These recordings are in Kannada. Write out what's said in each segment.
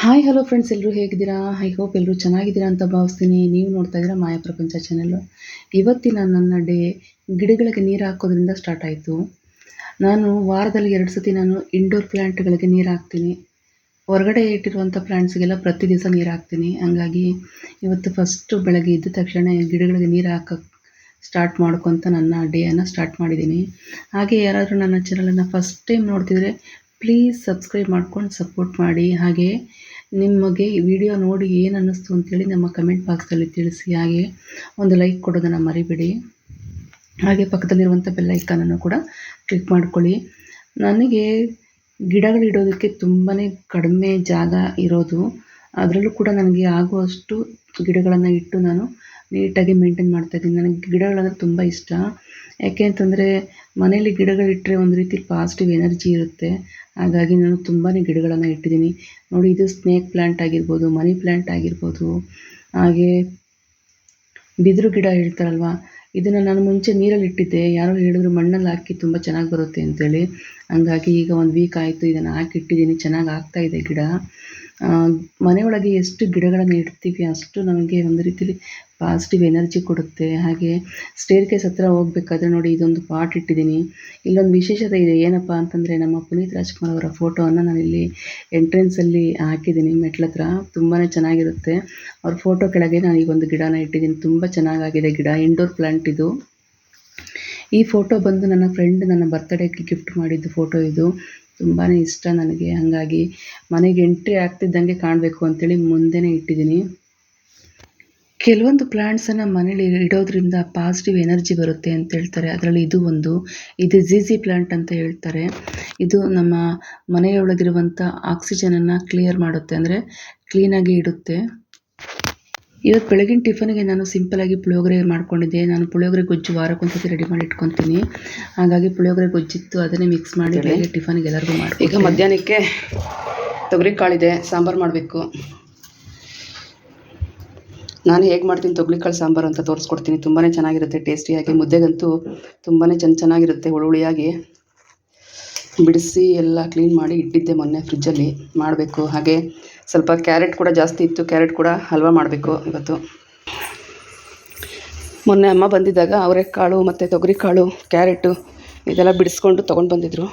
ಹಾಯ್ ಹಲೋ ಫ್ರೆಂಡ್ಸ್ ಎಲ್ಲರೂ ಹೇಗಿದ್ದೀರಾ? ಐ ಹೋಪ್ ಎಲ್ಲರೂ ಚೆನ್ನಾಗಿದ್ದೀರಾ ಅಂತ ಭಾವಿಸ್ತೀನಿ. ನೀವು ನೋಡ್ತಾ ಇದ್ದೀರಾ ಮಾಯಾ ಪ್ರಪಂಚ ಚಾನೆಲ್ಲು ಇವತ್ತಿನ ನನ್ನ ಡೇ ಗಿಡಗಳಿಗೆ ನೀರು ಹಾಕೋದ್ರಿಂದ ಸ್ಟಾರ್ಟ್ ಆಯಿತು. ನಾನು ವಾರದಲ್ಲಿ ಎರಡು ಸತಿ ನಾನು ಇಂಡೋರ್ ಪ್ಲ್ಯಾಂಟ್ಗಳಿಗೆ ನೀರು ಹಾಕ್ತೀನಿ. ಹೊರಗಡೆ ಇಟ್ಟಿರುವಂಥ ಪ್ಲ್ಯಾಂಟ್ಸ್ಗೆಲ್ಲ ಪ್ರತಿ ದಿವಸ ನೀರು ಹಾಕ್ತೀನಿ. ಹಂಗಾಗಿ ಇವತ್ತು ಫಸ್ಟು ಬೆಳಗ್ಗೆ ಇದ್ದ ತಕ್ಷಣ ಗಿಡಗಳಿಗೆ ನೀರು ಹಾಕೋಕ್ಕೆ ಸ್ಟಾರ್ಟ್ ಮಾಡ್ಕೊತ ನನ್ನ ಡೇಯನ್ನು ಸ್ಟಾರ್ಟ್ ಮಾಡಿದ್ದೀನಿ. ಹಾಗೆ ಯಾರಾದರೂ ನನ್ನ ಚಾನಲನ್ನು ಫಸ್ಟ್ ಟೈಮ್ ನೋಡ್ತಿದ್ರೆ ಪ್ಲೀಸ್ ಸಬ್ಸ್ಕ್ರೈಬ್ ಮಾಡ್ಕೊಂಡು ಸಪೋರ್ಟ್ ಮಾಡಿ. ಹಾಗೆ ನಿಮಗೆ ಈ ವಿಡಿಯೋ ನೋಡಿ ಏನು ಅನ್ನಿಸ್ತು ಅಂತೇಳಿ ನಮ್ಮ ಕಮೆಂಟ್ ಬಾಕ್ಸಲ್ಲಿ ತಿಳಿಸಿ. ಹಾಗೆ ಒಂದು ಲೈಕ್ ಕೊಡೋದನ್ನು ಮರಿಬೇಡಿ. ಹಾಗೆ ಪಕ್ಕದಲ್ಲಿರುವಂಥ ಬೆಲ್ಲೈಕನನ್ನು ಕೂಡ ಕ್ಲಿಕ್ ಮಾಡ್ಕೊಳ್ಳಿ. ನನಗೆ ಗಿಡಗಳಿಡೋದಕ್ಕೆ ತುಂಬಾ ಕಡಿಮೆ ಜಾಗ ಇರೋದು. ಅದರಲ್ಲೂ ಕೂಡ ನನಗೆ ಆಗುವಷ್ಟು ಗಿಡಗಳನ್ನು ಇಟ್ಟು ನಾನು ನೀಟಾಗಿ ಮೇಂಟೈನ್ ಮಾಡ್ತಾಯಿದ್ದೀನಿ ನನಗೆ ಗಿಡಗಳಂದರೆ ತುಂಬ ಇಷ್ಟ. ಯಾಕೆ ಅಂತಂದರೆ ಮನೇಲಿ ಗಿಡಗಳಿಟ್ಟರೆ ಒಂದು ರೀತಿ ಪಾಸಿಟಿವ್ ಎನರ್ಜಿ ಇರುತ್ತೆ. ಹಾಗಾಗಿ ನಾನು ತುಂಬಾ ಗಿಡಗಳನ್ನು ಇಟ್ಟಿದ್ದೀನಿ. ನೋಡಿ, ಇದು ಸ್ನೇಕ್ ಪ್ಲ್ಯಾಂಟ್ ಆಗಿರ್ಬೋದು, ಮನಿ ಪ್ಲ್ಯಾಂಟ್ ಆಗಿರ್ಬೋದು, ಹಾಗೆ ಬಿದಿರು ಗಿಡ ಹೇಳ್ತಾರಲ್ವ, ಇದನ್ನು ನಾನು ಮುಂಚೆ ನೀರಲ್ಲಿ ಇಟ್ಟಿದ್ದೆ. ಯಾರೋ ಹೇಳಿದ್ರು ಮಣ್ಣಲ್ಲಿ ಹಾಕಿ ತುಂಬ ಚೆನ್ನಾಗಿ ಬರುತ್ತೆ ಅಂತೇಳಿ. ಹಂಗಾಗಿ ಈಗ ಒಂದು ವೀಕ್ ಆಯಿತು ಇದನ್ನು ಹಾಕಿಟ್ಟಿದ್ದೀನಿ ಚೆನ್ನಾಗಿ ಆಗ್ತಾಯಿದೆ ಇದೆ ಗಿಡ ಒಳಗೆ ಎಷ್ಟು ಗಿಡಗಳನ್ನು ಇಡ್ತೀವಿ ಅಷ್ಟು ನಮಗೆ ಒಂದು ರೀತಿಲಿ ಪಾಸಿಟಿವ್ ಎನರ್ಜಿ ಕೊಡುತ್ತೆ. ಹಾಗೆ ಸ್ಟೇರ್ ಕೇಸ್ ಹತ್ರ ಹೋಗ್ಬೇಕಾದ್ರೆ ನೋಡಿ ಇದೊಂದು ಪಾಟ್ ಇಟ್ಟಿದ್ದೀನಿ. ಇಲ್ಲೊಂದು ವಿಶೇಷತೆ ಇದೆ. ಏನಪ್ಪ ಅಂತಂದರೆ ನಮ್ಮ ಪುನೀತ್ ರಾಜ್ಕುಮಾರ್ ಅವರ ಫೋಟೋವನ್ನು ನಾನಿಲ್ಲಿ ಎಂಟ್ರೆನ್ಸಲ್ಲಿ ಹಾಕಿದ್ದೀನಿ ಮೆಟ್ಲ ಹತ್ರ. ತುಂಬಾ ಚೆನ್ನಾಗಿರುತ್ತೆ. ಅವ್ರ ಫೋಟೋ ಕೆಳಗೆ ನಾನು ಈ ಒಂದು ಗಿಡನ ಇಟ್ಟಿದ್ದೀನಿ. ತುಂಬ ಚೆನ್ನಾಗಾಗಿದೆ ಗಿಡ. ಇಂಡೋರ್ ಪ್ಲಾಂಟ್ ಇದು. ಈ ಫೋಟೋ ಬಂದು ನನ್ನ ಫ್ರೆಂಡ್ ನನ್ನ ಬರ್ತ್ಡೇಗೆ ಗಿಫ್ಟ್ ಮಾಡಿದ್ದು ಫೋಟೋ ಇದು. ತುಂಬಾ ಇಷ್ಟ ನನಗೆ. ಹಾಗಾಗಿ ಮನೆಗೆ ಎಂಟ್ರಿ ಆಗ್ತಿದ್ದಂಗೆ ಕಾಣಬೇಕು ಅಂತೇಳಿ ಮುಂದೆನೇ ಇಟ್ಟಿದ್ದೀನಿ. ಕೆಲವೊಂದು ಪ್ಲ್ಯಾಂಟ್ಸನ್ನು ಮನೇಲಿ ಇಡೋದ್ರಿಂದ ಪಾಸಿಟಿವ್ ಎನರ್ಜಿ ಬರುತ್ತೆ ಅಂತ ಹೇಳ್ತಾರೆ. ಅದರಲ್ಲಿ ಇದು ಒಂದು, ಇದು ಜಿಜಿ ಪ್ಲ್ಯಾಂಟ್ ಅಂತ ಹೇಳ್ತಾರೆ. ಇದು ನಮ್ಮ ಮನೆಯೊಳಗಿರುವಂಥ ಆಕ್ಸಿಜನನ್ನು ಕ್ಲಿಯರ್ ಮಾಡುತ್ತೆ. ಅಂದರೆ ಕ್ಲೀನಾಗಿ ಇಡುತ್ತೆ. ಇವತ್ತು ಬೆಳಗಿನ ಟಿಫನ್ಗೆ ನಾನು ಸಿಂಪಲಾಗಿ ಪುಳಿಯೋಗರೆ ಮಾಡ್ಕೊಂಡಿದ್ದೆ. ನಾನು ಪುಳಿಯೋಗರೆ ಗೊಜ್ಜು ವಾರಕ್ಕೊಂದ್ಸತಿ ರೆಡಿ ಮಾಡಿ ಇಟ್ಕೊತೀನಿ ಹಾಗಾಗಿ ಪುಳಿಯೋಗರೆ ಗೊಜ್ಜಿತ್ತು ಅದನ್ನೇ ಮಿಕ್ಸ್ ಮಾಡಿ ಬೆಳಗ್ಗೆ ಟಿಫನ್ಗೆ ಎಲ್ಲರಿಗೂ ಮಾಡಿ ಈಗ ಮಧ್ಯಾಹ್ನಕ್ಕೆ ತೊಗರಿ ಕಾಳಿದೆ ಸಾಂಬಾರು ಮಾಡಬೇಕು. ನಾನು ಹೇಗೆ ಮಾಡ್ತೀನಿ ತೊಗರಿಕಾಳು ಸಾಂಬಾರು ಅಂತ ತೋರಿಸ್ಕೊಡ್ತೀನಿ. ತುಂಬಾ ಚೆನ್ನಾಗಿರುತ್ತೆ ಟೇಸ್ಟಿಯಾಗಿ. ಮುದ್ದೆಗಂತೂ ತುಂಬಾ ಚೆನ್ನ ಚೆನ್ನಾಗಿರುತ್ತೆ ಹುಳಿಯಾಗಿ ಬಿಡಿಸಿ ಎಲ್ಲ ಕ್ಲೀನ್ ಮಾಡಿ ಇಟ್ಟಿದ್ದೆ ಮೊನ್ನೆ ಫ್ರಿಜ್ಜಲ್ಲಿ ಮಾಡಬೇಕು. ಹಾಗೆ ಸ್ವಲ್ಪ ಕ್ಯಾರೆಟ್ ಕೂಡ ಜಾಸ್ತಿ ಇತ್ತು. ಕ್ಯಾರೆಟ್ ಕೂಡ ಹಲ್ವಾ ಮಾಡಬೇಕು ಇವತ್ತು. ಮೊನ್ನೆ ಅಮ್ಮ ಬಂದಿದ್ದಾಗ ಅವರೆಕಾಳು ಮತ್ತು ತೊಗರಿಕಾಳು, ಕ್ಯಾರೆಟು ಇದೆಲ್ಲ ಬಿಡಿಸ್ಕೊಂಡು ತೊಗೊಂಡು ಬಂದಿದ್ದರು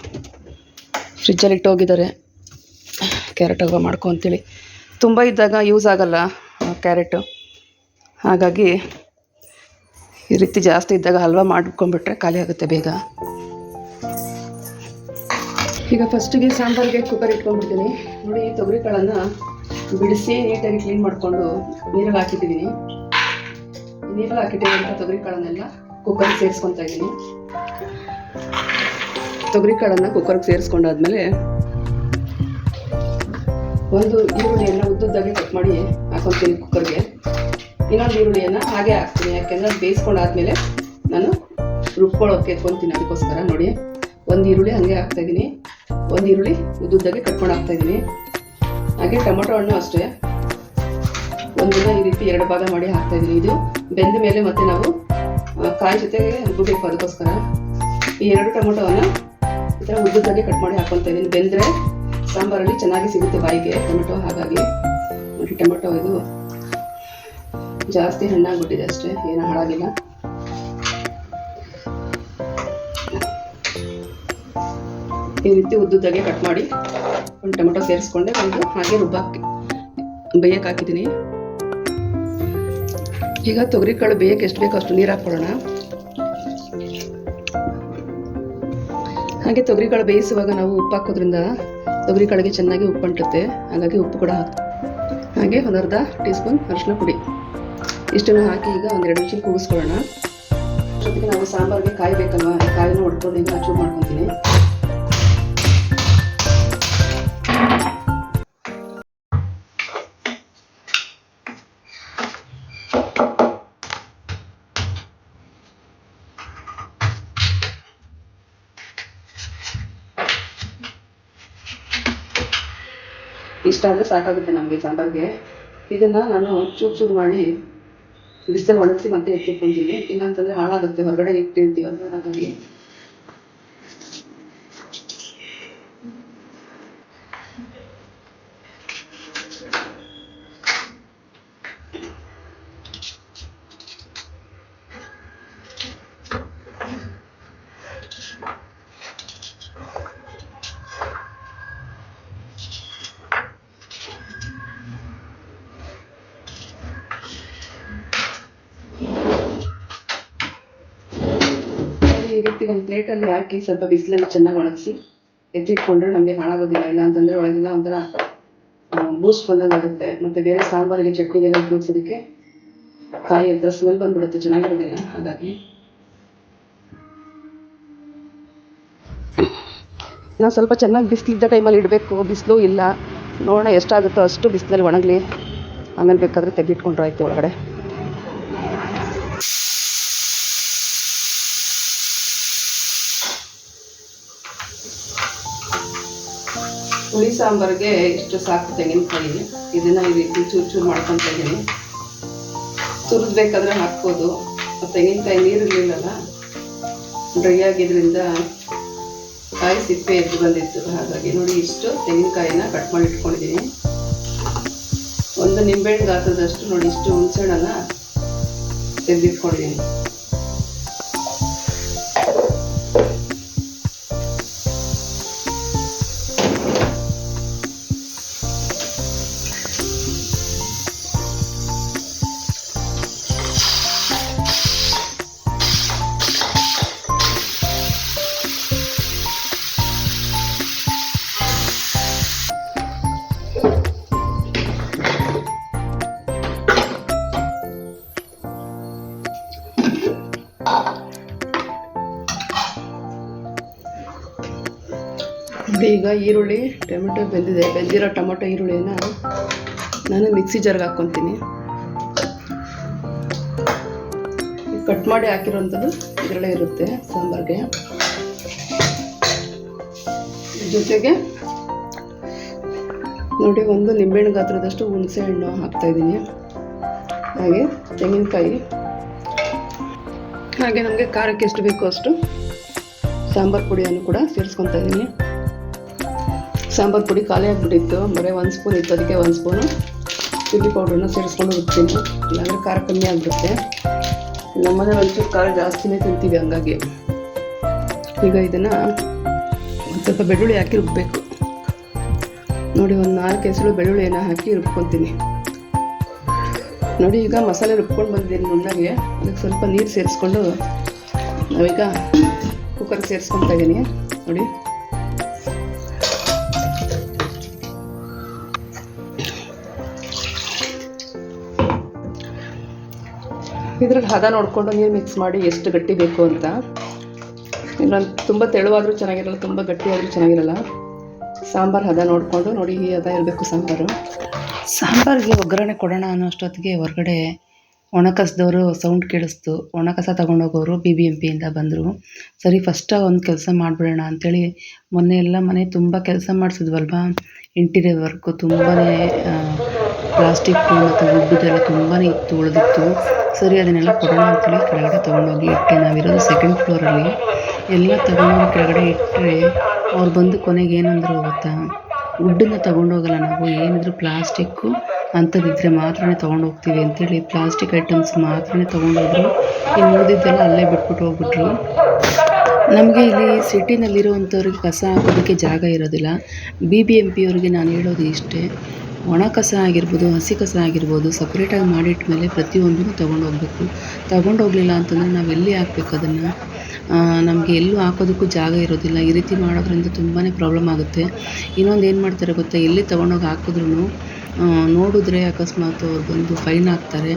ಫ್ರಿಜ್ಜಲ್ಲಿ ಇಟ್ಟು ಹೋಗಿದ್ದಾರೆ ಕ್ಯಾರೆಟ್ ಹಲ್ವಾ ಮಾಡ್ಕೊ ಅಂತೇಳಿ. ತುಂಬ ಇದ್ದಾಗ ಯೂಸ್ ಆಗಲ್ಲ ಕ್ಯಾರೆಟು. ಹಾಗಾಗಿ ಈ ರೀತಿ ಜಾಸ್ತಿ ಇದ್ದಾಗ ಹಲ್ವಾ ಮಾಡ್ಕೊಂಡ್ಬಿಟ್ರೆ ಖಾಲಿ ಆಗುತ್ತೆ ಬೇಗ. ಈಗ ಫಸ್ಟಿಗೆ ಸಾಂಬಾರಿಗೆ ಕುಕ್ಕರ್ ಇಟ್ಕೊಂಡ್ಬಿಡ್ತೀನಿ. ನೋಡಿ ತೊಗರಿ ಕಾಳನ್ನು ಬಿಡಿಸಿ ನೀಟಾಗಿ ಕ್ಲೀನ್ ಮಾಡಿಕೊಂಡು ನೀರಲ್ಲಿ ಹಾಕಿಟ್ಟಿದ್ದೀನಿ ನೀರಲ್ಲಿ ಹಾಕಿಟ್ಟಿರುವಂಥ ತೊಗರಿ ಕಾಳನ್ನೆಲ್ಲ ಕುಕ್ಕರ್ಗೆ ಸೇರಿಸ್ಕೊತಾ ಇದ್ದೀನಿ ತೊಗರಿ ಕಾಳನ್ನು ಕುಕ್ಕರ್ಗೆ ಸೇರಿಸ್ಕೊಂಡಾದ್ಮೇಲೆ ಒಂದು ಈರುಳ್ಳಿಯನ್ನು ಉದ್ದುದ್ದಾಗಿ ಕಟ್ ಮಾಡಿ ಹಾಕೊತೀನಿ ಕುಕ್ಕರ್ಗೆ ಇನ್ನೊಂದು ಈರುಳ್ಳಿಯನ್ನು ಹಾಗೆ ಹಾಕ್ತೀನಿ. ಯಾಕೆಂದರೆ ಬೇಯಿಸ್ಕೊಂಡಾದ್ಮೇಲೆ ನಾನು ರುಬ್ಕೊಳ್ಳೋಕೆ ಎತ್ಕೊತೀನಿ. ಅದಕ್ಕೋಸ್ಕರ ನೋಡಿ, ಒಂದು ಈರುಳ್ಳಿ ಹಾಗೆ ಹಾಕ್ತಾಯಿದ್ದೀನಿ ಒಂದು ಈರುಳ್ಳಿ ಉದ್ದುದ್ದಾಗೆ ಕಟ್ಕೊಂಡು ಹಾಕ್ತಾಯಿದ್ದೀನಿ ಹಾಗೆ ಟೊಮೊಟೊ ಹಣ್ಣು ಅಷ್ಟೇ. ಒಂದಿನ ಈ ರೀತಿ ಎರಡು ಭಾಗ ಮಾಡಿ ಹಾಕ್ತಾ ಇದ್ದೀನಿ. ಇದು ಬೆಂದ ಮೇಲೆ ಮತ್ತೆ ನಾವು ಕಾಯಿ ಜೊತೆಗೆ ರುಬ್ಬಬೇಕು ಅದಕ್ಕೋಸ್ಕರ. ಈ ಎರಡು ಟೊಮೊಟೊವನ್ನು ಈ ಥರ ಉದ್ದುದ್ದಾಗೆ ಕಟ್ ಮಾಡಿ ಹಾಕೊತಾ ಇದ್ದೀನಿ. ಬೆಂದರೆ ಸಾಂಬಾರಲ್ಲಿ ಚೆನ್ನಾಗಿ ಸಿಗುತ್ತೆ ಬಾಯಿಗೆ ಟೊಮೆಟೊ ಹಾಗಾಗಿ. ನೋಡಿ ಟೊಮೆಟೊ ಇದು ಜಾಸ್ತಿ ಹಣ್ಣಾಗ್ಬಿಟ್ಟಿದೆ ಅಷ್ಟೇ. ಏನೂ ಹಾಳಾಗಿಲ್ಲ. ಈ ರೀತಿ ಉದ್ದುದ್ದಾಗೆ ಕಟ್ ಮಾಡಿ ಒಂದು ಟೊಮೆಟೊ ಸೇರಿಸ್ಕೊಂಡೆ ಒಂದು ಹಾಗೆ ರುಬ್ಬಾಕಿ, ಬೇಯಕ್ಕೆ ಹಾಕಿದ್ದೀನಿ. ಈಗ ತೊಗರಿ ಕಾಳು ಬೇಯಕ್ಕೆ ಎಷ್ಟು ಬೇಕೋ ಅಷ್ಟು ನೀರು ಹಾಕ್ಕೊಳ್ಳೋಣ. ಹಾಗೆ ತೊಗರಿ ಕಾಳು ಬೇಯಿಸುವಾಗ ನಾವು ಉಪ್ಪು ಹಾಕೋದ್ರಿಂದ ತೊಗರಿ ಕಾಳಿಗೆ ಚೆನ್ನಾಗಿ ಉಪ್ಪು ಅಂಟುತ್ತೆ. ಹಾಗಾಗಿ ಉಪ್ಪು ಕೂಡ ಹಾಕಿ ಹಾಗೆ ಒಂದು ಅರ್ಧ ಟೀ ಸ್ಪೂನ್ ಅರಿಶಿನ ಪುಡಿ. ಇಷ್ಟನ್ನು ಹಾಕಿ ಈಗ ಒಂದೆರಡು ನಿಮಿಷ ಕೂಗಿಸ್ಕೊಳ್ಳೋಣ. ಜೊತೆಗೆ ನಾವು ಸಾಂಬಾರಿಗೆ ಕಾಯಿ ಬೇಕಲ್ವಾ? ಕಾಯಿನ ಹೊಡ್ಕೊಂಡು ಈಗ ಚೂರು ಮಾಡ್ಕೊತೀನಿ. ಇಷ್ಟ ಅಂದರೆ ಸಾಕಾಗುತ್ತೆ ನಮಗೆ ಸಾಂಬಾರಿಗೆ ಇದನ್ನು ನಾನು ಚೂರು ಚೂರು ಮಾಡಿ ಬಿಸಿಲು ಒಣಗಿಸಿ ಮತ್ತೆ ಎತ್ತಿಟ್ಕೊಂತೀನಿ ಇಲ್ಲಾಂತಂದರೆ ಹಾಳಾಗುತ್ತೆ. ಹೊರಗಡೆ ಇಟ್ಟಿರ್ತೀವಲ್ಲ ಹಾಗಾಗಿ ಈ ರೀತಿ ಒಂದು ಪ್ಲೇಟಲ್ಲಿ ಹಾಕಿ ಸ್ವಲ್ಪ ಬಿಸಿಲಲ್ಲಿ ಚೆನ್ನಾಗಿ ಒಣಗಿಸಿ ಎತ್ತಿಟ್ಕೊಂಡ್ರೆ ನಮಗೆ ಹಾಳಾಗೋದಿಲ್ಲ. ಇಲ್ಲ ಅಂತಂದ್ರೆ ಒಳಗೆಲ್ಲ ಒಂಥರ ಬೂಸ್ಟ್ ಬಂದಂಗೆ ಆಗುತ್ತೆ. ಮತ್ತೆ ಬೇರೆ ಸಾಂಬಾರಿಗೆ ಚಟ್ನಿಗೆಲ್ಲ ಉಪಯೋಗಿಸೋದಕ್ಕೆ ಕಾಯಿ ಹತ್ರ ಸ್ಮೆಲ್ ಬಂದ್ಬಿಡುತ್ತೆ, ಚೆನ್ನಾಗಿರೋದಿಲ್ಲ. ಹಾಗಾಗಿ ನಾವು ಸ್ವಲ್ಪ ಚೆನ್ನಾಗಿ ಬಿಸಿಲಿದ್ದ ಟೈಮಲ್ಲಿ ಇಡಬೇಕು. ಬಿಸಿಲು ಇಲ್ಲ. ನೋಡೋಣ ಎಷ್ಟಾಗುತ್ತೋ ಅಷ್ಟು ಬಿಸಿಲಲ್ಲಿ ಒಣಗಲಿ. ಆಮೇಲೆ ಬೇಕಾದರೆ ತೆಗೆದಿಟ್ಕೊಂಡ್ರೆ ಆಯಿತು ಒಳಗಡೆ. ಹುಳಿ ಸಾಂಬಾರಿಗೆ ಇಷ್ಟು ಸಾಕು ತೆಂಗಿನಕಾಯಿ ಇದನ್ನ ಈ ರೀತಿ ಚೂರು ಚೂರು ಮಾಡ್ಕೊತ ಇದ್ದೀನಿ ತುರಿದ್ಬೇಕಾದ್ರೆ ಹಾಕ್ಬೋದು. ತೆಂಗಿನಕಾಯಿ ನೀರಿರಲಿಲ್ಲಲ್ಲ ಡ್ರೈ ಆಗಿದ್ದರಿಂದ ಕಾಯಿ ಸಿಪ್ಪೆ ಎದ್ದು ಬಂದಿತ್ತು. ಹಾಗಾಗಿ ನೋಡಿ ಇಷ್ಟು ತೆಂಗಿನಕಾಯಿನ ಕಟ್ ಮಾಡಿ ಇಟ್ಕೊಂಡಿದ್ದೀನಿ ಒಂದು ನಿಂಬೆಹಣ್ಣು ಗಾತ್ರದಷ್ಟು ನೋಡಿ ಇಷ್ಟು ಹುಣಸೆಹಣ್ಣನ್ನು ತೆಗೆದಿಟ್ಕೊಂಡಿದ್ದೀನಿ ಈರುಳ್ಳಿ, ಟೊಮೆಟೊ ಬೆಂದಿದೆ. ಬೆಂದಿರೋ ಟೊಮೆಟೊ ಈರುಳ್ಳಿನ ನಾನು ಮಿಕ್ಸಿ ಜಾರ್ಗೆ ಹಾಕ್ಕೊತೀನಿ. ಕಟ್ ಮಾಡಿ ಹಾಕಿರೋಂಥದ್ದು ಇದರಲ್ಲೇ ಇರುತ್ತೆ, ಸಾಂಬಾರಿಗೆ. ಜೊತೆಗೆ ನೋಡಿ, ಒಂದು ನಿಂಬೆಹಣ್ಣು ಗಾತ್ರದಷ್ಟು ಹುಣಸೆ ಹಣ್ಣು ಹಾಕ್ತಾಯಿದ್ದೀನಿ ಹಾಗೆ ತೆಂಗಿನಕಾಯಿ. ಹಾಗೆ ನಮಗೆ ಖಾರಕ್ಕೆ ಎಷ್ಟು ಬೇಕೋ ಅಷ್ಟು ಸಾಂಬಾರು ಪುಡಿಯನ್ನು ಕೂಡ ಸೇರಿಸ್ಕೊತಾ ಇದ್ದೀನಿ. ಸಾಂಬಾರು ಪುಡಿ ಖಾಲಿ ಆಗಿಬಿಟ್ಟಿತ್ತು. ಬರೀ ಒಂದು ಸ್ಪೂನ್ ಇತ್ತು. ಅದಕ್ಕೆ ಒಂದು ಸ್ಪೂನು ಚಿಲ್ಲಿ ಪೌಡ್ರನ್ನ ಸೇರಿಸ್ಕೊಂಡು ಹುಡ್ತೀನಿ ಇಲ್ಲಾಂದರೆ ಖಾರ ಕಮ್ಮಿ ಆಗಿಬಿಡುತ್ತೆ. ನಮ್ಮನೆ ಒಂಚೂರು ಖಾರ ಜಾಸ್ತಿನೇ ತಿಂತೀವಿ ಹಂಗಾಗಿ. ಈಗ ಇದನ್ನು ಒಂದು ಸ್ವಲ್ಪ ಬೆಳ್ಳುಳ್ಳಿ ಹಾಕಿ ರುಬ್ಬಬೇಕು ನೋಡಿ ಒಂದು ನಾಲ್ಕು ಹೆಸರು ಬೆಳ್ಳುಳ್ಳಿಯನ್ನು ಹಾಕಿ ರುಬ್ಕೊತೀನಿ. ನೋಡಿ ಈಗ ಮಸಾಲೆ ರುಬ್ಕೊಂಡು ಬಂದಿದ್ದೀನಿ ನುಣ್ಣಗೆ ಅದಕ್ಕೆ ಸ್ವಲ್ಪ ನೀರು ಸೇರಿಸ್ಕೊಂಡು ನಾವೀಗ ಕುಕ್ಕರ್ ಸೇರಿಸ್ಕೊತಾ ಇದ್ದೀನಿ ನೋಡಿ. ಇದ್ರಲ್ಲಿ ಹದ ನೋಡಿಕೊಂಡು ನೀರು ಮಿಕ್ಸ್ ಮಾಡಿ ಎಷ್ಟು ಗಟ್ಟಿ ಬೇಕು ಅಂತ. ಇನ್ನೊಂದು ತುಂಬ ತೆಳುವಾದರೂ ಚೆನ್ನಾಗಿರಲ್ಲ, ತುಂಬ ಗಟ್ಟಿ ಆದರೂ ಚೆನ್ನಾಗಿರಲ್ಲ. ಸಾಂಬಾರು ಹದ ನೋಡಿಕೊಂಡು ನೋಡಿ ಈ ಹದ ಇರಬೇಕು ಸಾಂಬಾರು. ಸಾಂಬಾರಿಗೆ ಒಗ್ಗರಣೆ ಕೊಡೋಣ ಅನ್ನೋ ಅಷ್ಟೊತ್ತಿಗೆ ಹೊರಗಡೆ ಒಣಕಸದವರು ಸೌಂಡ್ ಕೇಳಿಸ್ತು. ಒಣಕಸ ತಗೊಂಡೋಗೋರು ಬಿ ಬಿ ಎಂ ಪಿಯಿಂದ ಬಂದರು. ಸರಿ ಫಸ್ಟ್ ಒಂದು ಕೆಲಸ ಮಾಡಿಬಿಡೋಣ ಅಂಥೇಳಿ ಮೊನ್ನೆ ಎಲ್ಲ ಮನೆ ತುಂಬ ಕೆಲಸ ಮಾಡಿಸಿದ್ವಲ್ವಾ? ಇಂಟೀರಿಯರ್ ವರ್ಕು ತುಂಬಾ ಪ್ಲಾಸ್ಟಿಕ್ಕು ಮತ್ತು ವುಡ್ಡದೆಲ್ಲ ತುಂಬಾ ಇತ್ತು ಉಳಿದಿತ್ತು ಸರಿ ಅದನ್ನೆಲ್ಲ ಕೊಡೋಣ ಅಂತೇಳಿ ಕೆಳಗಡೆ ತೊಗೊಂಡೋಗಿ ಇಟ್ಟೆ. ನಾವಿರೋದು ಸೆಕೆಂಡ್ ಫ್ಲೋರಲ್ಲಿ ಎಲ್ಲ ತಗೊಂಡೋಗಿ ಕೆಳಗಡೆ ಇಟ್ಟರೆ ಅವ್ರು ಬಂದು ಕೊನೆಗೆ ಏನಂದ್ರು ಗೊತ್ತಾ? ವುಡ್ಡನ್ನು ತೊಗೊಂಡೋಗಲ್ಲ ನಾವು. ಏನಿದ್ರು ಪ್ಲಾಸ್ಟಿಕ್ಕು ಅಂಥದ್ದಿದ್ರೆ ಮಾತ್ರನೇ ತೊಗೊಂಡು ಹೋಗ್ತೀವಿ ಅಂತೇಳಿ ಪ್ಲಾಸ್ಟಿಕ್ ಐಟಮ್ಸ್ ಮಾತ್ರನೇ ತೊಗೊಂಡೋದ್ರು. ಇನ್ನು ಉಳಿದಿದ್ದೆಲ್ಲ ಅಲ್ಲೇ ಬಿಟ್ಬಿಟ್ಟು ಹೋಗ್ಬಿಟ್ರು. ನಮಗೆ ಇಲ್ಲಿ ಸಿಟಿನಲ್ಲಿರುವಂಥವ್ರಿಗೆ ಕಸ ಹಾಕೋದಕ್ಕೆ ಜಾಗ ಇರೋದಿಲ್ಲ. ಬಿ ಬಿ ಎಂ ಪಿಯವ್ರಿಗೆ ನಾನು ಹೇಳೋದು ಇಷ್ಟೇ. ಒಣ ಕಸ ಆಗಿರ್ಬೋದು, ಹಸಿ ಕಸ ಆಗಿರ್ಬೋದು ಸಪ್ರೇಟಾಗಿ ಮಾಡಿಟ್ಟ ಮೇಲೆ ಪ್ರತಿಯೊಂದನ್ನು ತೊಗೊಂಡು ಹೋಗ್ಬೇಕು. ತೊಗೊಂಡು ಹೋಗಲಿಲ್ಲ ಅಂತಂದರೆ ನಾವು ಎಲ್ಲಿ ಹಾಕ್ಬೇಕು ಅದನ್ನು? ನಮಗೆ ಎಲ್ಲೂ ಹಾಕೋದಕ್ಕೂ ಜಾಗ ಇರೋದಿಲ್ಲ. ಈ ರೀತಿ ಮಾಡೋದ್ರಿಂದ ತುಂಬಾ ಪ್ರಾಬ್ಲಮ್ ಆಗುತ್ತೆ. ಇನ್ನೊಂದು ಏನು ಮಾಡ್ತಾರೆ ಗೊತ್ತಾ? ಎಲ್ಲಿ ತೊಗೊಂಡೋಗಿ ಹಾಕಿದ್ರೂ ನೋಡಿದ್ರೆ ಅಕಸ್ಮಾತ್ ಅವ್ರು ಬಂದು ಫೈನ್ ಹಾಕ್ತಾರೆ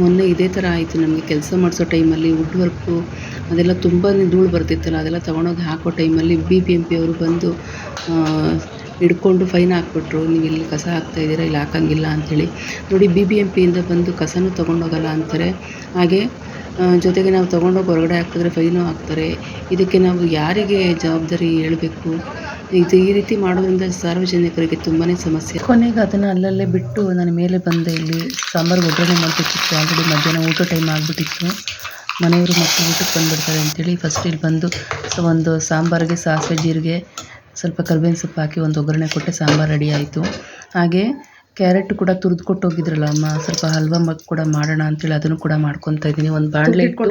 ಮೊನ್ನೆ ಇದೇ ಥರ ಆಯಿತು ನಮಗೆ ಕೆಲಸ ಮಾಡಿಸೋ ಟೈಮಲ್ಲಿ ವುಡ್ ವರ್ಕು ಅದೆಲ್ಲ ತುಂಬಾ ಧೂಳು ಬರ್ತಿತ್ತಲ್ಲ, ಅದೆಲ್ಲ ತೊಗೊಂಡೋಗಿ ಹಾಕೋ ಟೈಮಲ್ಲಿ ಬಿ ಬಿ ಎಂ ಪಿ ಅವರು ಬಂದು ಹಿಡ್ಕೊಂಡು ಫೈನ್ ಹಾಕ್ಬಿಟ್ರು, ನೀವು ಇಲ್ಲಿ ಕಸ ಹಾಕ್ತಾ ಇದ್ದೀರಾ? ಇಲ್ಲಿ ಹಾಕಂಗಿಲ್ಲ ಅಂಥೇಳಿ. ನೋಡಿ ಬಿ ಬಿ ಎಂ ಪಿಯಿಂದ ಬಂದು ಕಸನೂ ತೊಗೊಂಡೋಗಲ್ಲ ಅಂತಾರೆ. ಹಾಗೆ ಜೊತೆಗೆ ನಾವು ತೊಗೊಂಡೋಗಿ ಹೊರಗಡೆ ಹಾಕಿದ್ರೆ ಫೈನು ಹಾಕ್ತಾರೆ. ಇದಕ್ಕೆ ನಾವು ಯಾರಿಗೆ ಜವಾಬ್ದಾರಿ ಹೇಳಬೇಕು? ಇದು ಈ ರೀತಿ ಮಾಡೋದ್ರಿಂದ ಸಾರ್ವಜನಿಕರಿಗೆ ತುಂಬಾ ಸಮಸ್ಯೆ. ಕೊನೆಗೆ ಅದನ್ನು ಅಲ್ಲಲ್ಲೇ ಬಿಟ್ಟು ನಾನು ಮೇಲೆ ಬಂದೆ ಇಲ್ಲಿ ಸಾಂಬಾರು ಒಗ್ಗರಣೆ ಮಾಡಬೇಕಿತ್ತು ಆಲ್ರೆಡಿ ಮಧ್ಯಾಹ್ನ ಊಟ ಟೈಮ್ ಆಗಿಬಿಟ್ಟಿತ್ತು. ಮನೆಯವರು ಮತ್ತೆ ಊಟಕ್ಕೆ ಬಂದುಬಿಡ್ತಾರೆ ಅಂತೇಳಿ ಫಸ್ಟ್ ಇಲ್ಲಿ ಬಂದು ಒಂದು ಸಾಂಬಾರಿಗೆ ಸಾಸಿವೆ, ಜೀರಿಗೆ ಸ್ವಲ್ಪ ಕರ್ಬೇವಿನ ಸೊಪ್ಪು ಹಾಕಿ ಒಂದು ಒಗ್ಗರಣೆ ಕೊಟ್ಟೆ ಸಾಂಬಾರು ರೆಡಿ ಆಯಿತು. ಹಾಗೆ ಕ್ಯಾರೆಟ್ ಕೂಡ ತುರಿದು ಕೊಟ್ಟು ಹೋಗಿದ್ರಲ್ಲ ಅಮ್ಮ ಸ್ವಲ್ಪ ಹಲ್ವಾ ಮಗ್ ಕೂಡ ಮಾಡೋಣ ಅಂತೇಳಿ ಅದನ್ನು ಕೂಡ ಮಾಡ್ಕೊತಾ ಇದ್ದೀನಿ. ಒಂದು ಬಾಣಲೆ ಇಟ್ಟು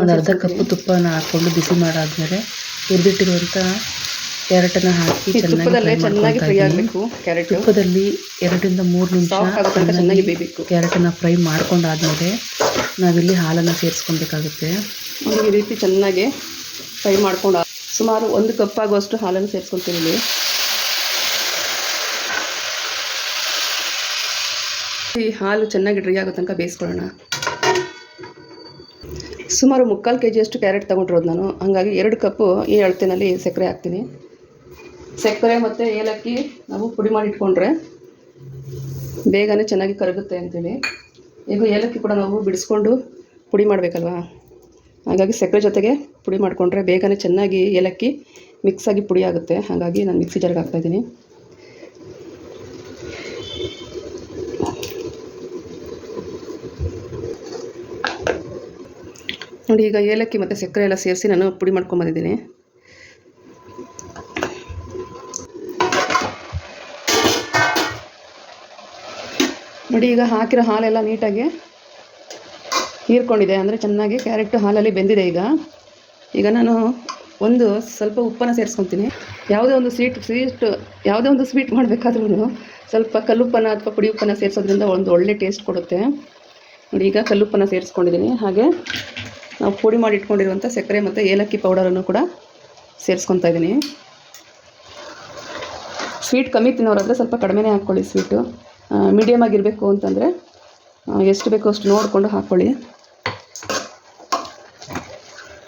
ಒಂದು ಅರ್ಧ ಕಪ್ಪು ತುಪ್ಪನ ಹಾಕ್ಕೊಂಡು ಬಿಸಿ ಮಾಡಾದ್ಮೇಲೆ ಹುರಿದಿಟ್ಟಿರುವಂಥ ಕ್ಯಾರೆಟನ್ನು ಹಾಕಿ ಚೆನ್ನಾಗಿ ಫ್ರೈ ಆಗಬೇಕು ಕ್ಯಾರೆಟ್ ತುಪ್ಪದಲ್ಲಿ ಎರಡರಿಂದ ಮೂರು ನಿಮಿಷ ಚೆನ್ನಾಗಿ ಬೇಯಬೇಕು. ಕ್ಯಾರೆಟನ್ನು ಫ್ರೈ ಮಾಡ್ಕೊಂಡಾದ್ಮೇಲೆ ನಾವಿಲ್ಲಿ ಹಾಲನ್ನು ಸೇರಿಸ್ಕೊಬೇಕಾಗುತ್ತೆ. ಈ ರೀತಿ ಚೆನ್ನಾಗಿ ಫ್ರೈ ಮಾಡ್ಕೊಂಡು ಸುಮಾರು ಒಂದು ಕಪ್ ಆಗುವಷ್ಟು ಹಾಲನ್ನು ಸೇರಿಸ್ಕೊತೀನಿ ಇಲ್ಲಿ. ಈ ಹಾಲು ಚೆನ್ನಾಗಿ ಡ್ರೈ ಆಗೋ ತನಕ ಬೇಯಿಸ್ಕೊಳ್ಳೋಣ. ಸುಮಾರು ಮುಕ್ಕಾಲು ಕೆ ಜಿಯಷ್ಟು ಕ್ಯಾರೆಟ್ ತೊಗೊಂಡಿರೋದು ನಾನು. ಹಾಗಾಗಿ ಎರಡು ಕಪ್ಪು ಈ ಅಳತೆನಲ್ಲಿ ಸಕ್ಕರೆ ಹಾಕ್ತೀನಿ. ಸಕ್ಕರೆ ಮತ್ತು ಏಲಕ್ಕಿ ನಾವು ಪುಡಿ ಮಾಡಿ ಇಟ್ಕೊಂಡ್ರೆ ಬೇಗನೆ ಚೆನ್ನಾಗಿ ಕರಗುತ್ತೆ ಅಂತೇಳಿ. ಈಗ ಏಲಕ್ಕಿ ಕೂಡ ನಾವು ಬಿಡಿಸ್ಕೊಂಡು ಪುಡಿ ಮಾಡಬೇಕಲ್ವಾ? ಹಾಗಾಗಿ ಸಕ್ಕರೆ ಜೊತೆಗೆ ಪುಡಿ ಮಾಡಿಕೊಂಡ್ರೆ ಬೇಗನೆ ಚೆನ್ನಾಗಿ ಏಲಕ್ಕಿ ಮಿಕ್ಸ್ ಆಗಿ ಪುಡಿ ಆಗುತ್ತೆ. ಹಾಗಾಗಿ ನಾನು ಮಿಕ್ಸಿ ಜಾರ್ಗೆ ಹಾಕ್ತಾಯಿದ್ದೀನಿ ನೋಡಿ, ಈಗ ಏಲಕ್ಕಿ ಮತ್ತು ಸಕ್ಕರೆ ಎಲ್ಲ ಸೇರಿಸಿ ನಾನು ಪುಡಿ ಮಾಡ್ಕೊಂಬಂದಿದ್ದೀನಿ ನೋಡಿ, ಈಗ ಹಾಕಿರೋ ಹಾಲೆಲ್ಲ ನೀಟಾಗಿ ಹೀರ್ಕೊಂಡಿದೆ. ಅಂದರೆ ಚೆನ್ನಾಗಿ ಕ್ಯಾರೆಟ್ ಹಾಲಲ್ಲಿ ಬೆಂದಿದೆ ಈಗ. ಈಗ ನಾನು ಒಂದು ಸ್ವಲ್ಪ ಉಪ್ಪನ್ನು ಸೇರಿಸ್ಕೊತೀನಿ. ಯಾವುದೇ ಒಂದು ಸ್ವೀಟ್ ಸ್ವೀಟ್ ಯಾವುದೇ ಒಂದು ಸ್ವೀಟ್ ಮಾಡಬೇಕಾದ್ರೂ ಸ್ವಲ್ಪ ಕಲ್ಲುಪ್ಪನ ಅಥವಾ ಪುಡಿ ಉಪ್ಪನ್ನು ಸೇರಿಸೋದ್ರಿಂದ ಒಂದು ಒಳ್ಳೆ ಟೇಸ್ಟ್ ಕೊಡುತ್ತೆ. ನೋಡಿ, ಈಗ ಕಲ್ಲುಪ್ಪನ್ನು ಸೇರಿಸ್ಕೊಂಡಿದ್ದೀನಿ. ಹಾಗೆ ನಾವು ಪುಡಿ ಮಾಡಿ ಇಟ್ಕೊಂಡಿರುವಂಥ ಸಕ್ಕರೆ ಮತ್ತು ಏಲಕ್ಕಿ ಪೌಡರನ್ನು ಕೂಡ ಸೇರಿಸ್ಕೊತಾ ಇದ್ದೀನಿ. ಸ್ವೀಟ್ ಕಮ್ಮಿ ತಿನ್ನೋರಾದರೆ ಸ್ವಲ್ಪ ಕಡಿಮೆನೇ ಹಾಕ್ಕೊಳ್ಳಿ ಸ್ವೀಟು ಮೀಡಿಯಮ್ ಆಗಿರಬೇಕು ಅಂತಂದರೆ ಎಷ್ಟು ಬೇಕೋ ಅಷ್ಟು ನೋಡಿಕೊಂಡು ಹಾಕ್ಕೊಳ್ಳಿ.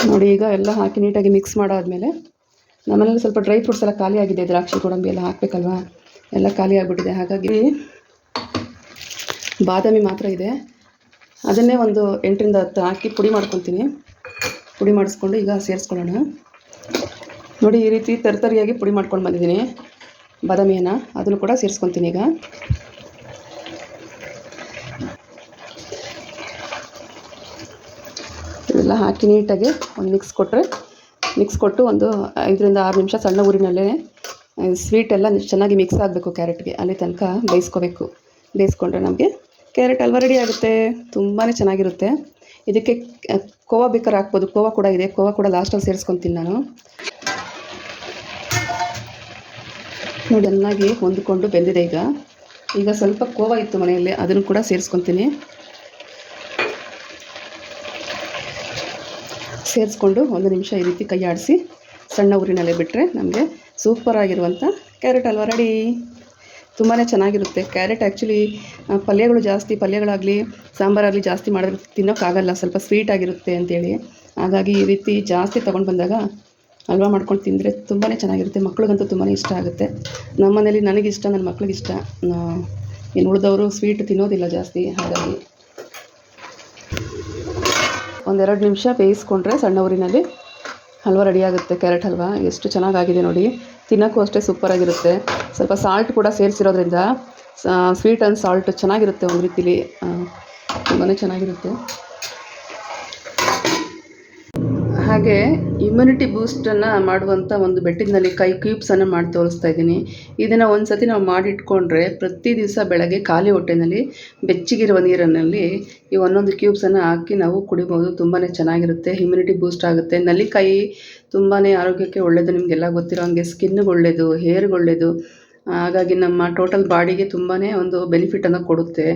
ನೋಡಿ, ಈಗ ಎಲ್ಲ ಹಾಕಿ ನೀಟಾಗಿ ಮಿಕ್ಸ್ ಮಾಡಾದಮೇಲೆ ನಮ್ಮನೇಲಿ ಸ್ವಲ್ಪ ಡ್ರೈ ಫ್ರೂಟ್ಸ್ ಎಲ್ಲ ಖಾಲಿ ಆಗಿದೆ, ದ್ರಾಕ್ಷಿ, ಗೋಡಂಬಿ ಎಲ್ಲ ಹಾಕಬೇಕಲ್ವಾ? ಎಲ್ಲ ಖಾಲಿ ಆಗಿಬಿಟ್ಟಿದೆ. ಹಾಗಾಗಿ ಬಾದಾಮಿ ಮಾತ್ರ ಇದೆ. ಅದನ್ನೇ ಒಂದು ಎಂಟರಿಂದ ಹತ್ತು ಹಾಕಿ ಪುಡಿ ಮಾಡ್ಕೊತೀನಿ. ಪುಡಿ ಮಾಡಿಸ್ಕೊಂಡು ಈಗ ಸೇರಿಸ್ಕೊಳ್ಳೋಣ. ನೋಡಿ, ಈ ರೀತಿ ತರತರಿಯಾಗಿ ಪುಡಿ ಮಾಡ್ಕೊಂಡು ಬಂದಿದ್ದೀನಿ, ಬಾದಾಮಿಯನ್ನು. ಅದನ್ನು ಕೂಡ ಸೇರಿಸ್ಕೊತೀನಿ ಈಗ. ಇದೆಲ್ಲ ಹಾಕಿ ನೀಟಾಗಿ ಒಂದು ಮಿಕ್ಸ್ ಕೊಟ್ಟರೆ ಮಿಕ್ಸ್ ಕೊಟ್ಟು ಒಂದು ಐದರಿಂದ ಆರು ನಿಮಿಷ ಸಣ್ಣ ಊರಿನಲ್ಲೇ ಸ್ವೀಟ್ ಎಲ್ಲ ಚೆನ್ನಾಗಿ ಮಿಕ್ಸ್ ಆಗಬೇಕು ಕ್ಯಾರೆಟ್ಗೆ. ಅಲ್ಲಿ ತನಕ ಬೇಯಿಸ್ಕೋಬೇಕು. ಬೇಯಿಸ್ಕೊಂಡ್ರೆ ನಮಗೆ ಕ್ಯಾರೆಟ್ ಅಲ್ವಾ ರೆಡಿ ಆಗುತ್ತೆ. ತುಂಬಾ ಚೆನ್ನಾಗಿರುತ್ತೆ. ಇದಕ್ಕೆ ಕೋವಾ ಬೇಕಾದ್ರೆ ಹಾಕ್ಬೋದು. ಕೋವಾ ಕೂಡ ಇದೆ. ಕೋವಾ ಕೂಡ ಲಾಸ್ಟಲ್ಲಿ ಸೇರಿಸ್ಕೊತೀನಿ ನಾನು. ನೋಡಿ, ಚೆನ್ನಾಗಿ ಹೊಂದಿಕೊಂಡು ಬೆಂದಿದೆ ಈಗ. ಈಗ ಸ್ವಲ್ಪ ಕೋವಾ ಇತ್ತು ಮನೆಯಲ್ಲಿ. ಅದನ್ನು ಕೂಡ ಸೇರಿಸ್ಕೊತೀನಿ. ಸೇರಿಸ್ಕೊಂಡು ಒಂದು ನಿಮಿಷ ಈ ರೀತಿ ಕೈ ಆಡಿಸಿ ಸಣ್ಣ ಊರಿನಲ್ಲೇ ಬಿಟ್ಟರೆ ನಮಗೆ ಸೂಪರಾಗಿರುವಂಥ ಕ್ಯಾರೆಟ್ ಹಲ್ವಾ ರೆಡಿ. ತುಂಬಾ ಚೆನ್ನಾಗಿರುತ್ತೆ. ಕ್ಯಾರೆಟ್ ಆ್ಯಕ್ಚುಲಿ ಪಲ್ಯಗಳು ಜಾಸ್ತಿ, ಪಲ್ಯಗಳಾಗಲಿ, ಸಾಂಬಾರಾಗಲಿ ಜಾಸ್ತಿ ಮಾಡಿದ್ರೆ ತಿನ್ನೋಕ್ಕಾಗಲ್ಲ. ಸ್ವಲ್ಪ ಸ್ವೀಟ್ ಆಗಿರುತ್ತೆ ಅಂತೇಳಿ. ಹಾಗಾಗಿ ಈ ರೀತಿ ಜಾಸ್ತಿ ತೊಗೊಂಡು ಬಂದಾಗ ಹಲ್ವಾ ಮಾಡ್ಕೊಂಡು ತಿಂದರೆ ತುಂಬಾ ಚೆನ್ನಾಗಿರುತ್ತೆ. ಮಕ್ಳಿಗಂತೂ ತುಂಬಾ ಇಷ್ಟ ಆಗುತ್ತೆ. ನಮ್ಮ ಮನೇಲಿ ನನಗಿಷ್ಟ ನನ್ನ ಮಕ್ಳಿಗಿಷ್ಟ. ಇನ್ನು ಉಳಿದವರು ಸ್ವೀಟ್ ತಿನ್ನೋದಿಲ್ಲ ಜಾಸ್ತಿ. ಹಾಗಾಗಿ ಒಂದೆರಡು ನಿಮಿಷ ಬೇಯಿಸ್ಕೊಂಡ್ರೆ ಸಣ್ಣ ಊರಿನಲ್ಲಿ ಹಲ್ವಾ ರೆಡಿಯಾಗುತ್ತೆ ಕ್ಯಾರೆಟ್ ಹಲ್ವಾ. ಎಷ್ಟು ಚೆನ್ನಾಗಾಗಿದೆ ನೋಡಿ. ತಿನ್ನೋಕ್ಕೂ ಅಷ್ಟೇ ಸೂಪರಾಗಿರುತ್ತೆ ಸ್ವಲ್ಪ ಸಾಲ್ಟ್ ಕೂಡ ಸೇರಿಸಿರೋದ್ರಿಂದ ಸ್ವೀಟ್ ಆ್ಯಂಡ್ ಸಾಲ್ಟ್ ಚೆನ್ನಾಗಿರುತ್ತೆ ಒಂದು ರೀತಿಲಿ. ತುಂಬಾ ಚೆನ್ನಾಗಿರುತ್ತೆ. ಹಾಗೆ ಇಮ್ಯುನಿಟಿ ಬೂಸ್ಟನ್ನು ಮಾಡುವಂಥ ಒಂದು ಬೆಟ್ಟಿನಲ್ಲಿ ಕೈ ಕ್ಯೂಬ್ಸನ್ನು ಮಾಡಿ ತೋರಿಸ್ತಾ ಇದ್ದೀನಿ. ಇದನ್ನು ಒಂದು ಸತಿ ನಾವು ಮಾಡಿಟ್ಕೊಂಡ್ರೆ ಪ್ರತಿ ದಿವಸ ಬೆಳಗ್ಗೆ ಖಾಲಿ ಹೊಟ್ಟೆನಲ್ಲಿ ಬೆಚ್ಚಗಿರುವ ನೀರಿನಲ್ಲಿ ಈ ಒಂದೊಂದು ಕ್ಯೂಬ್ಸನ್ನು ಹಾಕಿ ನಾವು ಕುಡಿಬೋದು. ತುಂಬಾ ಚೆನ್ನಾಗಿರುತ್ತೆ ಇಮ್ಯುನಿಟಿ ಬೂಸ್ಟ್ ಆಗುತ್ತೆ. ನಲ್ಲಿಕಾಯಿ ತುಂಬಾ ಆರೋಗ್ಯಕ್ಕೆ ಒಳ್ಳೆಯದು ನಿಮಗೆಲ್ಲ ಗೊತ್ತಿರೋ ಹಾಗೆ ಸ್ಕಿನ್ಗೆ ಒಳ್ಳೆಯದು ಹೇರ್ಗೆ ಒಳ್ಳೆಯದು ಹಾಗಾಗಿ ನಮ್ಮ ಟೋಟಲ್ ಬಾಡಿಗೆ ತುಂಬಾ ಒಂದು ಬೆನಿಫಿಟನ್ನು ಕೊಡುತ್ತೆ.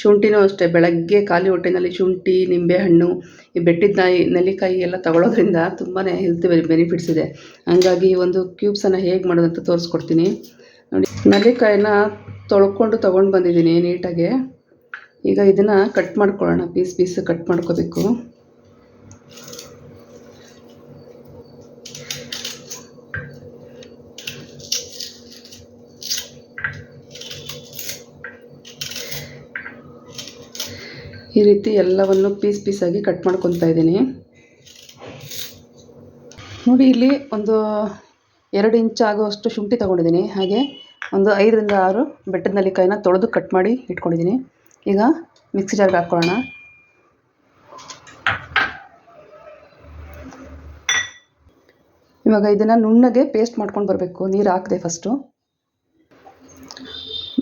ಶುಂಠಿನೂ ಅಷ್ಟೇ, ಬೆಳಗ್ಗೆ ಖಾಲಿ ಹೊಟ್ಟೆನಲ್ಲಿ ಶುಂಠಿ ನಿಂಬೆಹಣ್ಣು ಈ ಬೆಟ್ಟಿದ ನಾಯಿ, ನೆಲ್ಲಿಕಾಯಿ ಎಲ್ಲ ತಗೊಳ್ಳೋದ್ರಿಂದ ತುಂಬಾ ಹೆಲ್ತ್ ಬೆನಿಫಿಟ್ಸ್ ಇದೆ. ಹಂಗಾಗಿ ಒಂದು ಕ್ಯೂಬ್ಸನ್ನು ಹೇಗೆ ಮಾಡೋದಂತ ತೋರಿಸ್ಕೊಡ್ತೀನಿ. ನೋಡಿ ನೆಲ್ಲಿಕಾಯಿನ ತೊಳ್ಕೊಂಡು ತೊಗೊಂಡು ಬಂದಿದ್ದೀನಿ ನೀಟಾಗಿ. ಈಗ ಇದನ್ನು ಕಟ್ ಮಾಡ್ಕೊಳ್ಳೋಣ ಪೀಸ್ ಪೀಸ್ ಕಟ್ ಮಾಡ್ಕೋಬೇಕು ಈ ರೀತಿ ಎಲ್ಲವನ್ನು ಪೀಸ್ ಪೀಸಾಗಿ ಕಟ್ ಮಾಡ್ಕೊತಾ ಇದ್ದೀನಿ. ನೋಡಿ, ಇಲ್ಲಿ ಒಂದು ಎರಡು ಇಂಚ್ ಆಗುವಷ್ಟು ಶುಂಠಿ ತೊಗೊಂಡಿದ್ದೀನಿ. ಹಾಗೆ ಒಂದು ಐದರಿಂದ ಆರು ಬೆಟ್ಟದ ನೆಲ್ಲಿಕಾಯಿನ ತೊಳೆದು ಕಟ್ ಮಾಡಿ ಇಟ್ಕೊಂಡಿದ್ದೀನಿ. ಈಗ ಮಿಕ್ಸಿ ಜಾರ್ಗೆ ಹಾಕ್ಕೊಳ್ಳೋಣ ಇವಾಗ ಇದನ್ನು ನುಣ್ಣಗೆ ಪೇಸ್ಟ್ ಮಾಡ್ಕೊಂಡು ಬರಬೇಕು. ನೀರು ಹಾಕಿದೆ ಫಸ್ಟು.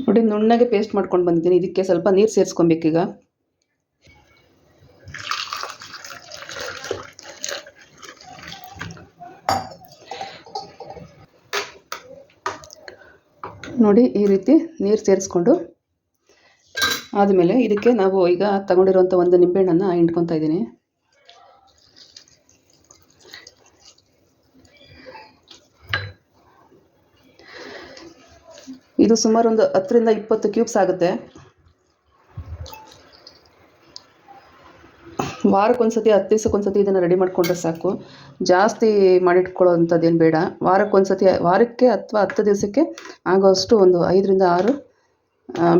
ನೋಡಿ, ನುಣ್ಣಗೆ ಪೇಸ್ಟ್ ಮಾಡ್ಕೊಂಡು ಬಂದಿದ್ದೀನಿ. ಇದಕ್ಕೆ ಸ್ವಲ್ಪ ನೀರು ಸೇರಿಸ್ಕೊಬೇಕೀಗ. ನೋಡಿ ಈ ರೀತಿ ನೀರು ಸೇರಿಸ್ಕೊಂಡು ಆದಮೇಲೆ ಇದಕ್ಕೆ ನಾವು ಈಗ ತಗೊಂಡಿರುವಂಥ ಒಂದು ನಿಂಬೆಹಣ್ಣನ್ನು ಹಿಂಡ್ಕೊತಾ ಇದ್ದೀನಿ. ಇದು ಸುಮಾರು ಒಂದು ಹತ್ತರಿಂದ ಇಪ್ಪತ್ತು ಕ್ಯೂಬ್ಸ್ ಆಗುತ್ತೆ. ವಾರಕ್ಕೊಂದ್ಸತಿ ಹತ್ತು ದಿವ್ಸಕ್ಕೊಂದ್ಸತಿ ಇದನ್ನು ರೆಡಿ ಮಾಡಿಕೊಂಡ್ರೆ ಸಾಕು. ಜಾಸ್ತಿ ಮಾಡಿಟ್ಕೊಳ್ಳೋ ಅಂಥದ್ದೇನು ಬೇಡ. ವಾರಕ್ಕೊಂದ್ಸತಿ, ವಾರಕ್ಕೆ ಅಥವಾ ಹತ್ತು ದಿವಸಕ್ಕೆ ಆಗೋಷ್ಟು ಒಂದು ಐದರಿಂದ ಆರು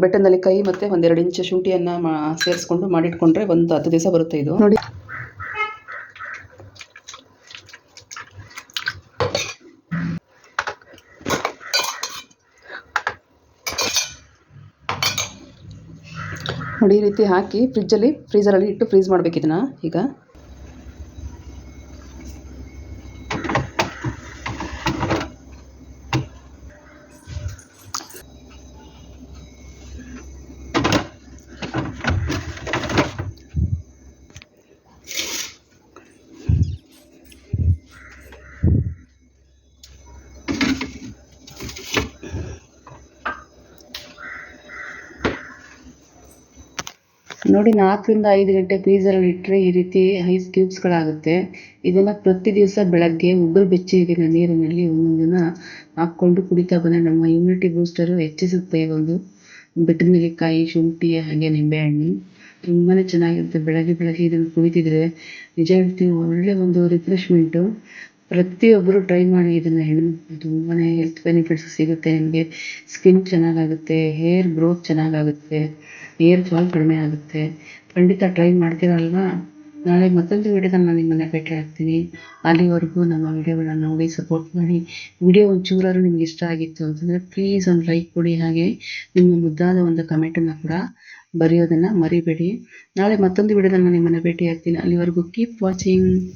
ಬೆಟ್ಟದಲ್ಲಿ ಕೈ ಮತ್ತು ಒಂದೆರಡು ಇಂಚು ಶುಂಠಿಯನ್ನು ಮಾ, ಸೇರಿಸ್ಕೊಂಡು ಮಾಡಿಟ್ಕೊಂಡ್ರೆ ಒಂದು ಹತ್ತು ದಿವಸ ಬರುತ್ತೆ ಇದು. ನೋಡಿ ನೋಡಿ ಈ ರೀತಿ ಹಾಕಿ ಫ್ರಿಜ್ಜಲ್ಲಿ ಫ್ರೀಝರಲ್ಲಿ ಇಟ್ಟು ಫ್ರೀಜ್ ಮಾಡ್ಬೇಕು ಇದನ್ನ ಈಗ. ನೋಡಿ, ನಾಲ್ಕರಿಂದ ಐದು ಗಂಟೆ ಫ್ರೀಜರಲ್ಲಿ ಇಟ್ಟರೆ ಈ ರೀತಿ ಐಸ್ ಕ್ಯೂಬ್ಸ್ಗಳಾಗುತ್ತೆ ಇದನ್ನ ಪ್ರತಿ ದಿವಸ ಬೆಳಗ್ಗೆ ಉಗುರು ಬೆಚ್ಚಗಿನ ನೀರಿನಲ್ಲಿ ಒಂದೊಂದನ್ನ ಹಾಕ್ಕೊಂಡು ಕುಡಿತಾ ಬಂದರೆ ನಮ್ಮ ಇಮ್ಯುನಿಟಿ ಬೂಸ್ಟರು ಹೆಚ್ಚಿಸುತ್ತೆ ಒಂದು ಬೆಟ್ಟನಗೆಕಾಯಿ ಶುಂಠಿ, ಹಾಗೆ ನಿಂಬೆಹಣ್ಣು. ತುಂಬಾ ಚೆನ್ನಾಗಿರುತ್ತೆ. ಬೆಳಗ್ಗೆ ಬೆಳಗ್ಗೆ ಇದನ್ನು ಕುಡಿತಿದ್ರೆ ನಿಜ ಹೇಳ್ತೀನಿ, ಒಳ್ಳೆ ಒಂದು ರಿಫ್ರೆಶ್ಮೆಂಟು ಪ್ರತಿಯೊಬ್ಬರು ಟ್ರೈ ಮಾಡಿ ಇದನ್ನು ಹೆಣ್ಣು ತುಂಬಾ ಹೆಲ್ತ್ ಬೆನಿಫಿಟ್ಸ್ ಸಿಗುತ್ತೆ, ನಿಮಗೆ ಸ್ಕಿನ್ ಚೆನ್ನಾಗಾಗುತ್ತೆ ಹೇರ್ ಗ್ರೋತ್ ಚೆನ್ನಾಗಾಗುತ್ತೆ ಹೇರ್ ಫಾಲ್ ಕಡಿಮೆ ಆಗುತ್ತೆ. ಖಂಡಿತ ಟ್ರೈ ಮಾಡ್ತೀರಲ್ವಾ? ನಾಳೆ ಮತ್ತೊಂದು ವಿಡಿಯೋದಲ್ಲಿ ನಾನು ನಿಮ್ಮನ್ನು ಭೇಟಿ ಆಗ್ತೀನಿ. ಅಲ್ಲಿವರೆಗೂ ನಮ್ಮ ವಿಡಿಯೋಗಳನ್ನು ನೋಡಿ ಸಪೋರ್ಟ್ ಮಾಡಿ. ವಿಡಿಯೋ ಒಂಚೂರಾದ್ರು ನಿಮ್ಗೆ ಇಷ್ಟ ಆಗಿತ್ತು ಅಂತಂದರೆ ಪ್ಲೀಸ್ ಒಂದು ಲೈಕ್ ಕೊಡಿ. ಹಾಗೆ ನಿಮ್ಮ ಮುದ್ದಾದ ಒಂದು ಕಮೆಂಟನ್ನು ಕೂಡ ಬರೆಯೋದನ್ನು ಮರಿಬೇಡಿ. ನಾಳೆ ಮತ್ತೊಂದು ವಿಡಿಯೋದಲ್ಲಿ ನಾನು ನಿಮ್ಮನ್ನು ಭೇಟಿ ಆಗ್ತೀನಿ. ಅಲ್ಲಿವರೆಗೂ ಕೀಪ್ ವಾಚಿಂಗ್